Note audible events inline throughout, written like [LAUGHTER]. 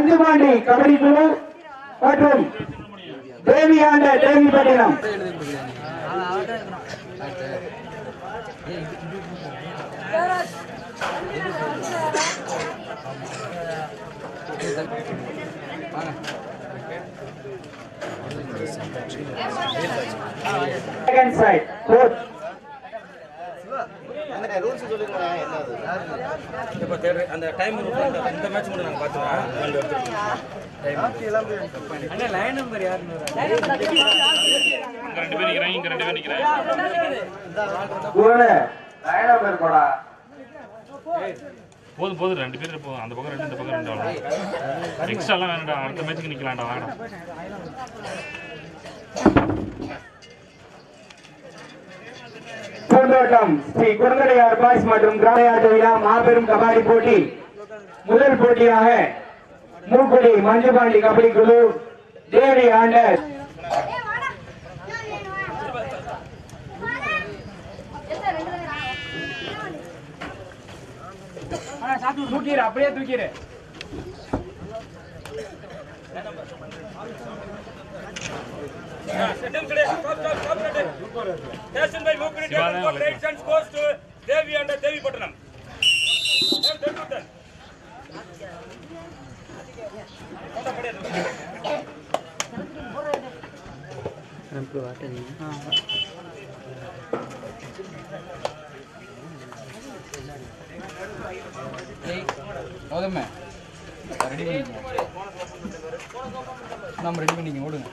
மஞ்சுபாண்டி கபடி குழு மற்றும் தேவியாண்ட தேவிப்பட்டினம் Second side, fourth. இப்போ தேர்ட் அந்த டைம் இந்த மேட்ச் மட்டும் நாங்கள் பார்த்துக்கிறோம். ரெண்டு ரெண்டு பேர் நிக்கிறேன் இங்க ரெண்டு பேர் இருக்கோடா. போதும் போதும் ரெண்டு பேர் போதும் அந்த பக்கம் ரெண்டு இந்த பக்கம் ரெண்டு அவ்வளோ எக்ஸ்ட்ரா எல்லாம் வேண்டாம் அடுத்த மேட்ச்சுக்கு நிக்கலாம்டா வாடா பூந்தோட்டம் ஸ்ரீ குறுங்கடையார் பாய்ஸ் மற்றும் கிராமையாட்டு விழா மாபெரும் கபாடி போட்டி. முதல் போட்டியாக மூக்குடி மஞ்சுபாண்டி கபடி குழு தேவி ஆண்ட தூக்கிடு அப்படியே தூக்கிடு. Station by Pattanam. Then, then, then. போதுமே ரெடி பண்ணிக்கங்க நம்ம ரெடி பண்ணிக்க ஓடுங்க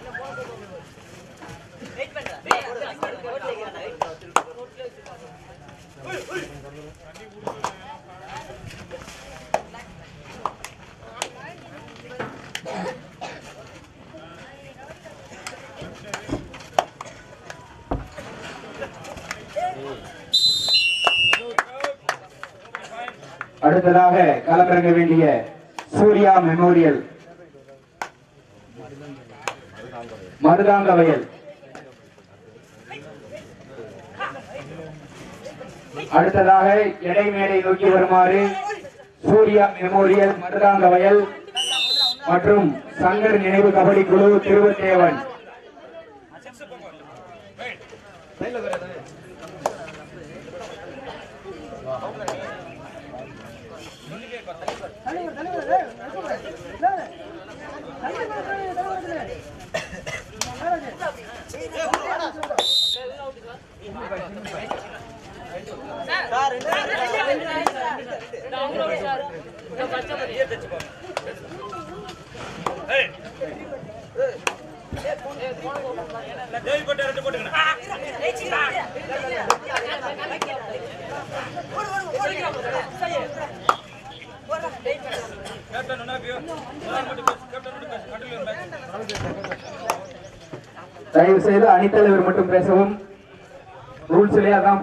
அடுத்ததாக களமிறங்க வேண்டிய சூர்யா மெமோரியல். மருதாங்க வயல் அடுத்ததாக எடை மேடை நோக்கி வருமாறு சூர்யா மெமோரியல் மருதாங்க வயல் மற்றும் சங்கர் நினைவு கபடி குழு திருவத்தேவன். தயவு செய்து அணித்தலைவர் மட்டும் பேசவும். ரூல்ஸ்லேயே அதான்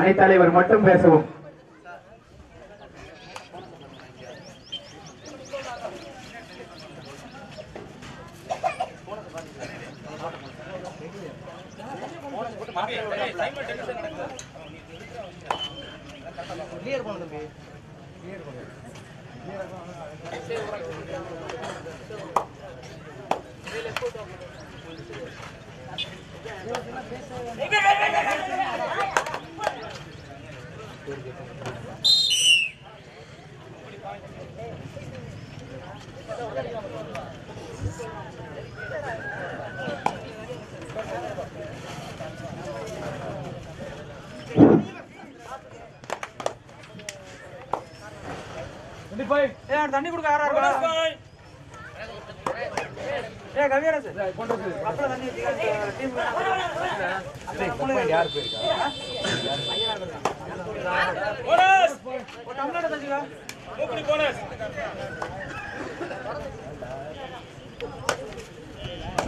அணித்தலைவர் மட்டும் பேசவும். தண்ணி கொடுக்க யாரா இருக்கா போனஸ் மூக்குடி போனஸ்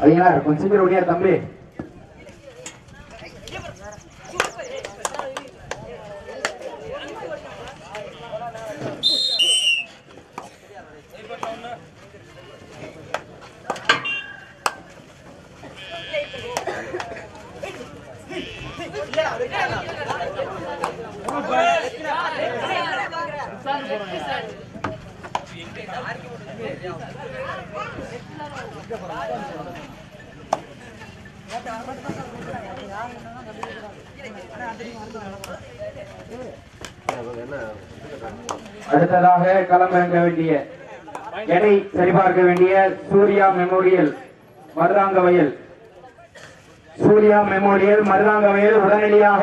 ஐயனார் கொஞ்சம் சீக்கிரம் ஓடியா தம்பி. களமிறங்க வேண்டிய எடை சரிபார்க்க வேண்டிய சூர்யா மெமோரியல் மருதாங்க வயல் சூர்யா மெமோரியல் மருதாங்க வயல் உடனடியாக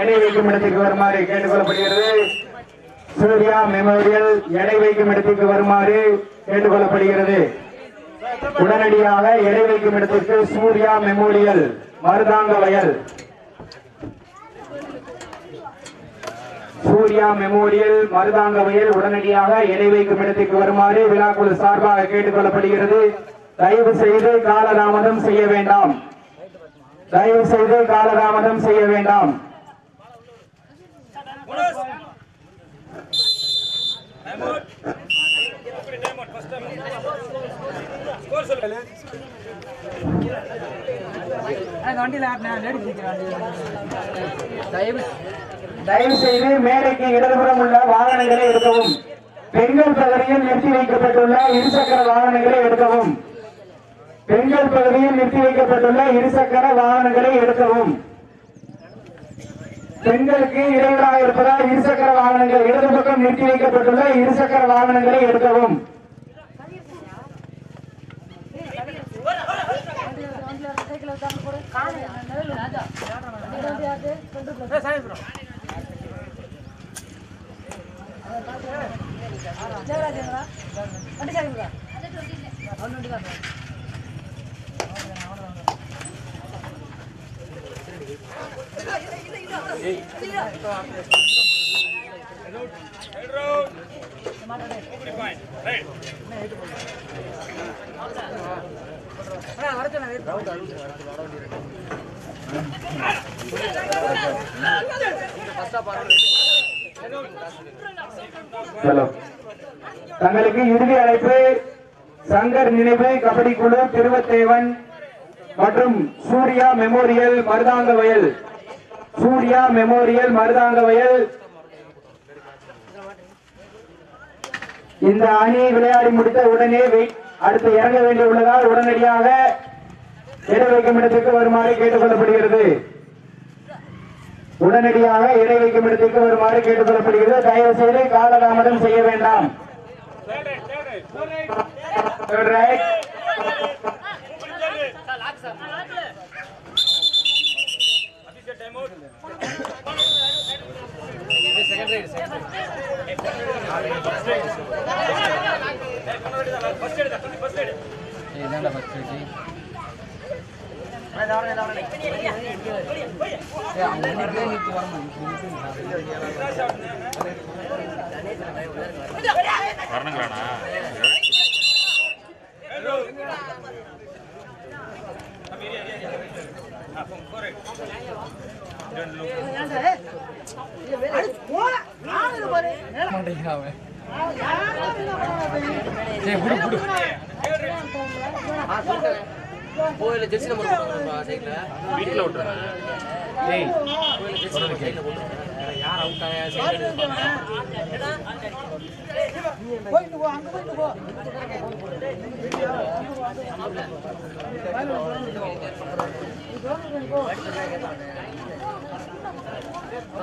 எடை வைக்கும் இடத்திற்கு வருமாறு கேட்டுக்கொள்ளப்படுகிறது. சூர்யா மெமோரியல் எடை வைக்கும் இடத்திற்கு வருமாறு கேட்டுக்கொள்ளப்படுகிறது. உடனடியாக எடை வைக்கும் இடத்திற்கு சூர்யா மெமோரியல் மருதாங்க வயல் சூர்யா மெமோரியல் மருதாங்க வயல் உடனடியாக இணை வைக்கும் இடத்திற்கு வருமாறு விழாக்குழு சார்பாக கேட்டுக் கொள்ளப்படுகிறது. தயவு செய்து காலதாமதம் செய்ய வேண்டாம். தயவு செய்து காலதாமதம் செய்ய வேண்டாம். போனஸ் தயவு தயவு செய்து மேடைக்கு இடதுபுறம் உள்ள வாகனங்களை எடுக்கவும். பெண்கள் பகுதியில் நிறுத்தி வைக்கப்பட்டுள்ள இருசக்கர வாகனங்களை எடுக்கவும். பெண்கள் பகுதியில் நிறுத்தி வைக்கப்பட்டுள்ள இருசக்கர வாகனங்களை எடுக்கவும். பெண்களுக்கு இடையூறாக இருப்பதால் இருசக்கர வாகனங்கள் இடது பக்கம் நிறுத்தி வைக்கப்பட்டுள்ள இருசக்கர வாகனங்களை எடுக்கவும். Right round Mookudi point right hello தங்களுக்கு இறுதி அழைப்பு சங்கர் நினைவு கபடி குழு திருவத்தேவன் மற்றும் சூர்யா மெமோரியல் மருதாங்க வயல் சூர்யா மெமோரியல் மருதாங்க வயல் இந்த அணி விளையாடி முடித்த உடனே வெய்- அடுத்து இறங்க வேண்டியுள்ளதால் உடனடியாக இடை வைக்கும் இடத்திற்கு வருமாறு கேட்டுக் கொள்ளப்படுகிறது உடனடியாக இடை வைக்கும் இடத்திற்கு வருமாறு கேட்டுக் கொள்ளப்படுகிறது தயவு செய்து காலதாமதம் செய்ய வேண்டாம். Third Right third right Third right. Mookkudi சொல்லு Abhishek time out second right first எடு தம்பி ஃபர்ஸ்ட் எடு இதாண்டா ஃபர்ஸ்ட் ரைடு ஏய் அவங்க இப்படியே நிறுத்தி வரணும் வரணுங்களாண்ணா ரைட் ரவுண்ட் தம்பி ஏரியா ஏரியா ஆ போங்க ஃபோர் ரைட் ரெண்டு லூப் மாட்டேங்கிறான் அவன் ஏய் புடு புடு கோயில ஜெர்சி நம்பர் சைட்ல வீட்டில் விட்டுருங்க ஏய் கோயில ஜெர்சி நம்பர் சைட்ல போட்டுருப்பா யார் அவுட் ஆயா சைட்ல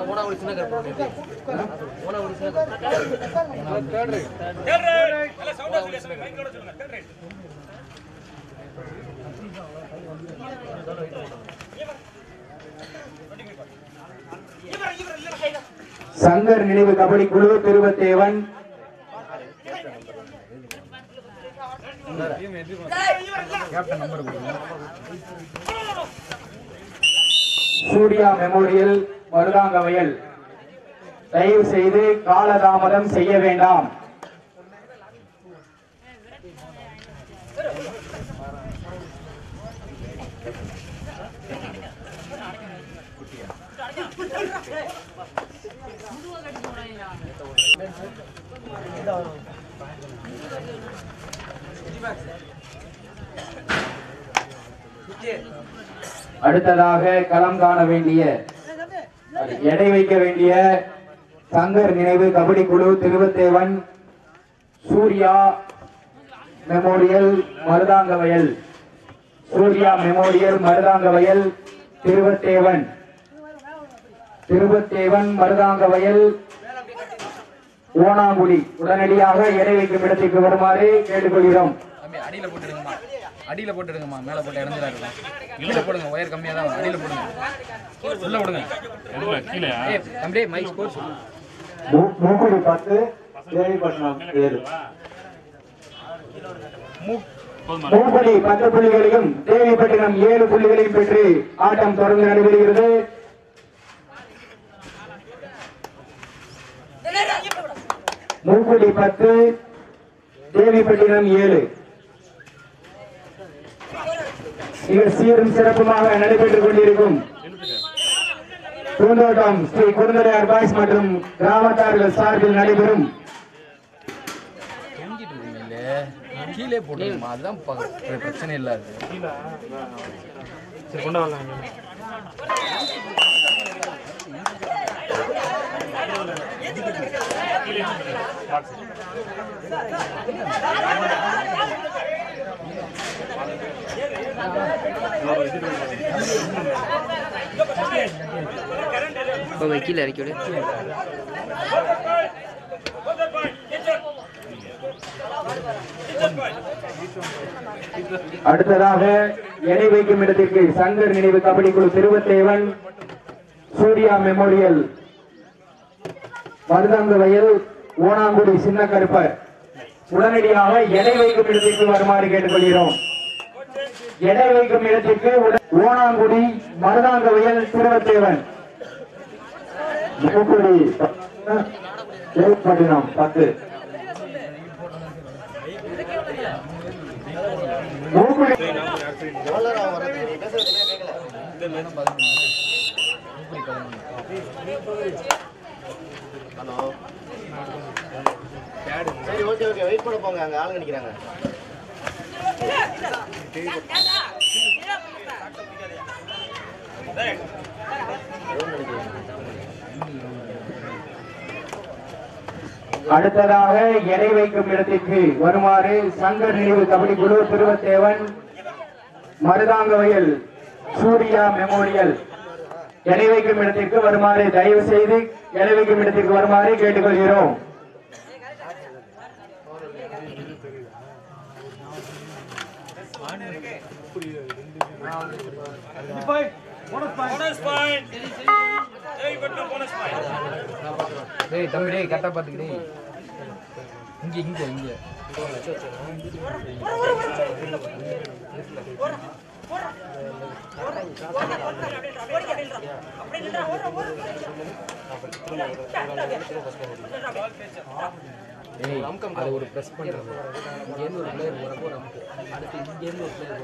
ஓனா ஒரு சின்ன கருப்பு ஓனா ஒரு சின்ன கருப்பு. தேர்ட் ரைட் நல்ல சவுண்டா சொல்லுங்க. மைக்கோட சொல்லுங்க. தேர்ட் ரைட் சங்கர் நினைவு கபடி குழு திருவத்தேவன். சூர்யா மெமோரியல் மருதாங்கவயல் தயவு செய்து காலதாமதம் செய்ய வேண்டாம். அடுத்ததாக களம் காண வேண்டிய எடை வைக்க வேண்டிய சங்கர் நினைவு கபடி குழு திருவத்தேவன் சூர்யா மெமோரியல் மருதாங்க வயல் சூர்யா மெமோரியல் மருதாங்க வயல் திருவத்தேவன். திருவத்தேவன் மருதாங்கவயல் ஓனாங்குடி உடனடியாக எடை வைக்கும் இடத்திற்கு வருமாறு கேட்டுக்கொள்கிறோம். அடியில போட்டுடுங்கம்மா. அடியில போட்டுடுங்கம்மா. மேல போட்டு இறந்துடா இருக்கும் கீழே போடுங்க ஒயர் கம்மியா தான். அடியில போடுங்க. உள்ள விடுங்க தம்பி மைக் ஸ்கோர் மூக்குடி பத்து தேவிப்பட்டினம் ஏழு மூக்குடி பத்து புள்ளிகளையும் தேவிப்பட்டினம் ஏழு புள்ளிகளையும் பெற்று ஆட்டம் தொடர்ந்து நடைபெறுகிறது. மூக்குடி பத்து தேவிப்பட்டினம் ஏழு. மிக சீரும் சிறப்புமாக நடைபெற்றுக் கொண்டிருக்கும் பூந்தோட்டம் ஸ்ரீ குருந்தரையார் பாய்ஸ் மற்றும் கிராமத்தார்கள் சார்பில் நடைபெறும். கீழே போட்டுருங்கம்மா அதுதான் பிரச்சனை இல்லாது. சரி கீழே இறக்கி விடு. அடுத்ததாக எடை வைக்கும் இடத்திற்கு சங்கர் நினைவு கபடி குழு திருவத்தேவன் சூர்யா மெமோரியல் மருதங்க வயல் ஓனாங்குடி சின்ன கருப்பர். உடனடியாக எடை வைக்கும் இடத்திற்கு வருமாறு கேட்டுக்கொள்கிறோம். எடை வைக்கும் இடத்திற்கு ஓனாங்குடி மருதாங்க வயல் திருவத்தேவன். மூக்குடி தேவப்பட்டினம் [LAUGHS] பத்து. மூக்குடி சரி ஓகே ஓகே வெயிட் பண்ண போங்க. அங்கே ஆளுங்க நினைக்கிறாங்க அடுத்ததாக எடை வைக்கும் இடத்திற்கு வருமாறு சங்கர் நினைவு கபடி குழு திருவத்தேவன் மருதாங்கவயல் சூர்யா மெமோரியல். எடை வைக்கும் இடத்திற்கு வருமாறு தயவு செய்து எடை வைக்கும் இடத்திற்கு வருமாறு கேட்டுக்கொள்கிறோம். போனஸ் பாயிண்ட் இங்க. அதை ஒரு ப்ரெஸ் பண்ணுறது இங்கேருந்து ஒரு பிளேயர் வரப்போ நமக்கு அடுத்து இங்கேருந்து ஒரு பிளேயர்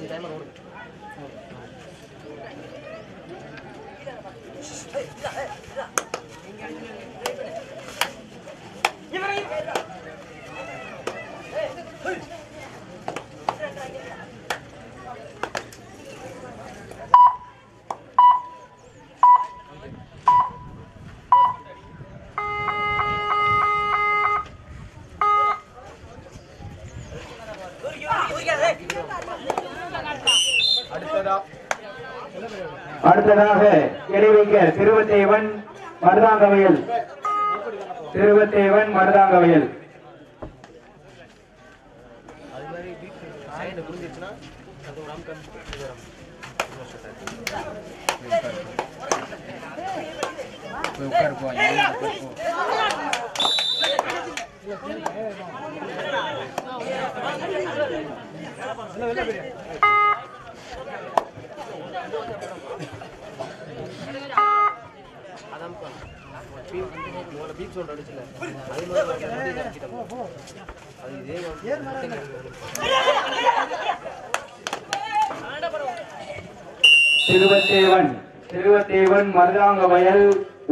你在。哎，你咋？你咋？அடுத்ததாக இடைவைக்க திருவத்தேவன் மருதாங்கவையில். திருவத்தேவன் மருதாங்கவையில். உட்காருப்போம் உட்காரு போ பீச் ஒன்று அடிச்சுல அது மாதிரி அது இதே திருவத்தேவன் திருவத்தேவன் மருதாங்க வயல்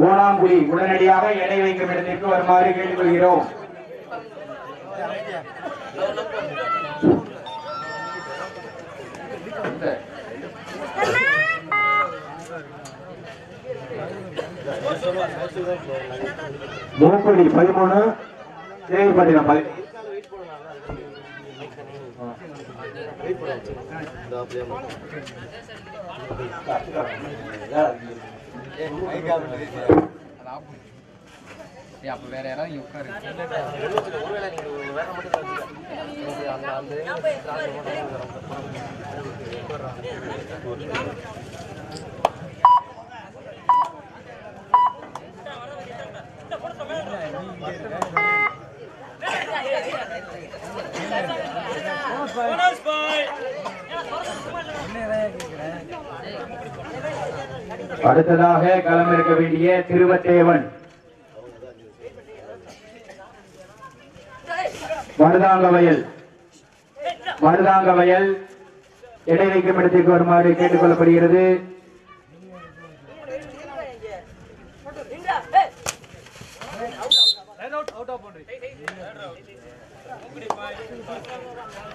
ஓணாங்குடி உடனடியாக எடை வைக்கும் இடத்திற்கு வருமாறு கேட்டுக்கொள்கிறோம். மூக்குடி பதிமூணு தேவைப்பட்டினம் பதி அப்ப வேற யாராவது உட்காரு. ஒருவேளை நீங்க வேற மட்டும் தான் வச்சுக்க. எனக்கு அந்த அந்த போனஸ் பாய் அடுத்ததாக களமிறக்க வேண்டிய திருவத்தேவன் மருதாங்க வயல் மருதாங்க வயல் எடை வைக்கும் இடத்திற்கு வருமாறு கேட்டுக்கொள்ளப்படுகிறது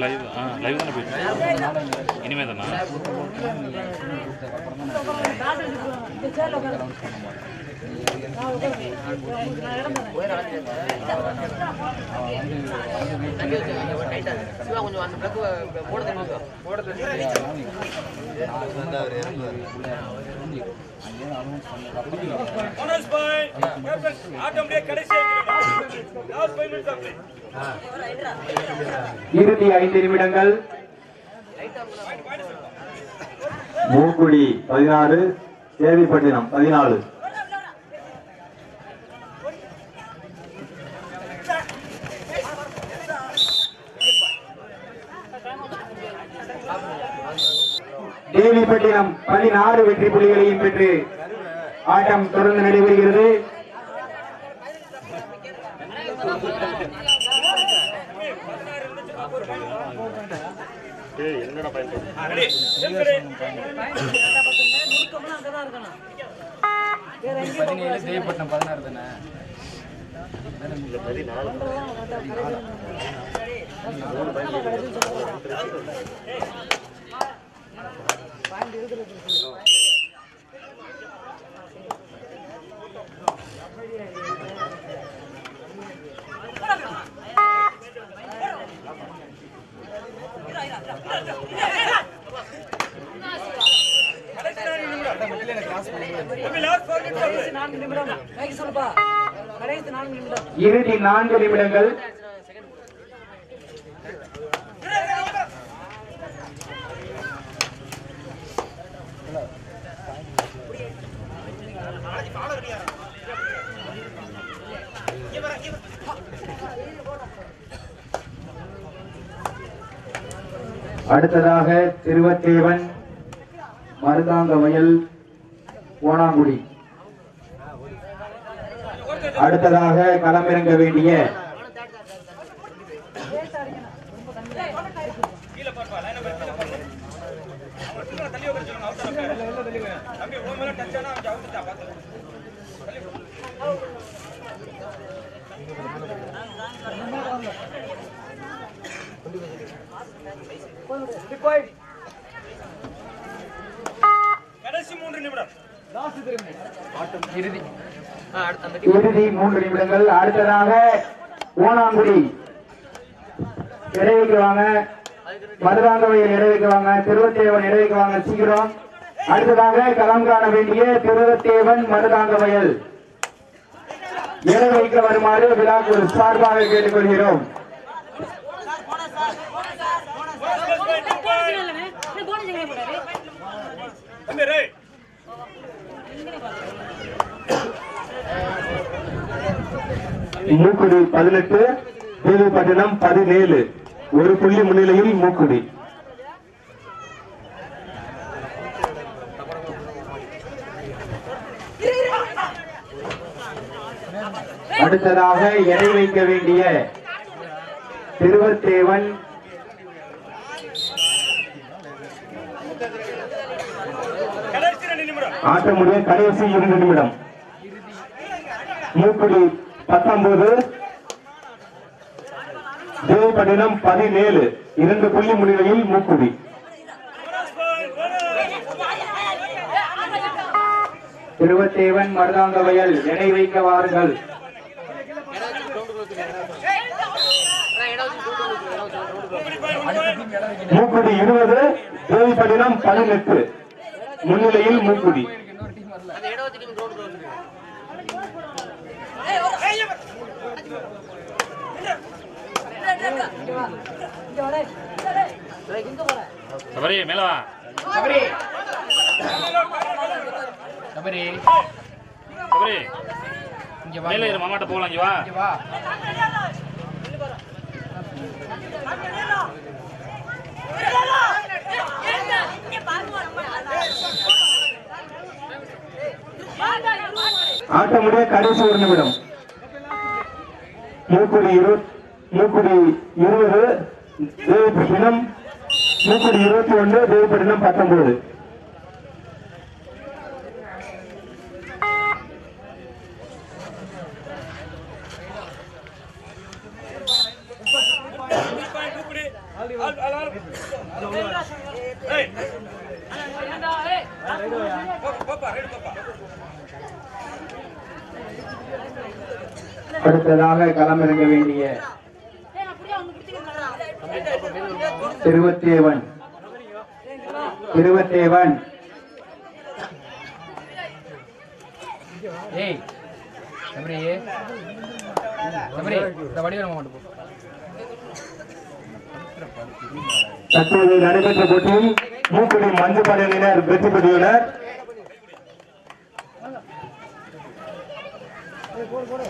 லைவ் ஆ லைவ் தானே போயிட்டு இனிமே தானா? கொஞ்சம் ஆட்டம் கடைசி. இறுதி ஐந்து நிமிடங்கள். மூக்குடி பதினாறு தேவிப்பட்டினம் பதினாலு. தேவிப்பட்டினம் பதினாறு வெற்றி புள்ளிகளையும் பெற்று ஆட்டம் தொடர்ந்து நடைபெறுகிறது ஏய் என்னடா பையன் ரெடி செல்கடே பதினேழு தேவைப்பட்டினம் பதினாறு தானே? பதினாலு தம்பி லாஸ்ட் 4 மினிட்ஸ் ஆஃப் இறுதி நான்கு நிமிடங்கள். அடுத்ததாக திருவத்தேவன் மருதாங்க வயல் ஓணாங்குடி. அடுத்ததாக களமிறங்க வேண்டிய கீழ பாப்பா லைன் நம்பர் கீழ பாப்பா அவன் தள்ளி உட்கார சொல்லுங்க அவசரம் தம்பி உன் மேல டச் ஆனா அவன் அவுத்துட்டா பாத்து நிமிடம். இறுதி மூன்று நிமிடங்கள் அடுத்ததாக ஓனாங்குடி இடைவைக்கு மதுராந்தவையில் திருவத்தேவன் இடைவைக்கு சீக்கிரம் அடுத்ததாக களம் காண வேண்டிய திருவத்தேவன் மருதாங்கவயல் இட வைக்க வருமாறு விழாக்குழு சார்பாக கேட்டுக்கொள்கிறோம் தம்பி மூக்குடி பதினெட்டு பட்டினம் பதினேழு. ஒரு புள்ளி முன்னிலையில் மூக்குடி. அடுத்ததாக எடை வைக்க வேண்டிய திருவத்தேவன். ஆட்டமுடைய கடைசி இரண்டு நிமிடம். மூக்குடி பத்தொன்பது. தேவிப்பட்டினம் பதினேழு. இரண்டு புள்ளி முன்னிலையில் மூக்குடி. திருவத்தேவன் மருதாங்கவயல் எடை வைக்க வாருங்கள். மூக்குடி இருபது தேவிப்பட்டினம் பதினெட்டு. முன்னிலையில் மூக்குடி. சபரி மேல வா சபரி சபரி சபரி இங்க வா மேல இரு மாமாட்ட போகலாம் இங்க வா இங்க வா ஆட்டமுடைய கடைசி ஒரு நிமிடம். மூக்குடி இரு மூக்குடி இருபது தேவிப்பட்டினம் மூக்குடி இருபத்தி ஒன்று தேவிப்பட்டினம் பத்தொன்பது. பாப்பா ரெடி பாப்பா அடுத்ததாக களமிறங்க வேண்டிய திருவத்தேவன். திருவத்தேவன். தற்போது நடைபெற்ற போட்டியில் மூக்குடி மஞ்சள் படையினர் வெற்றி பெற்றுள்ளனர். போடு போடு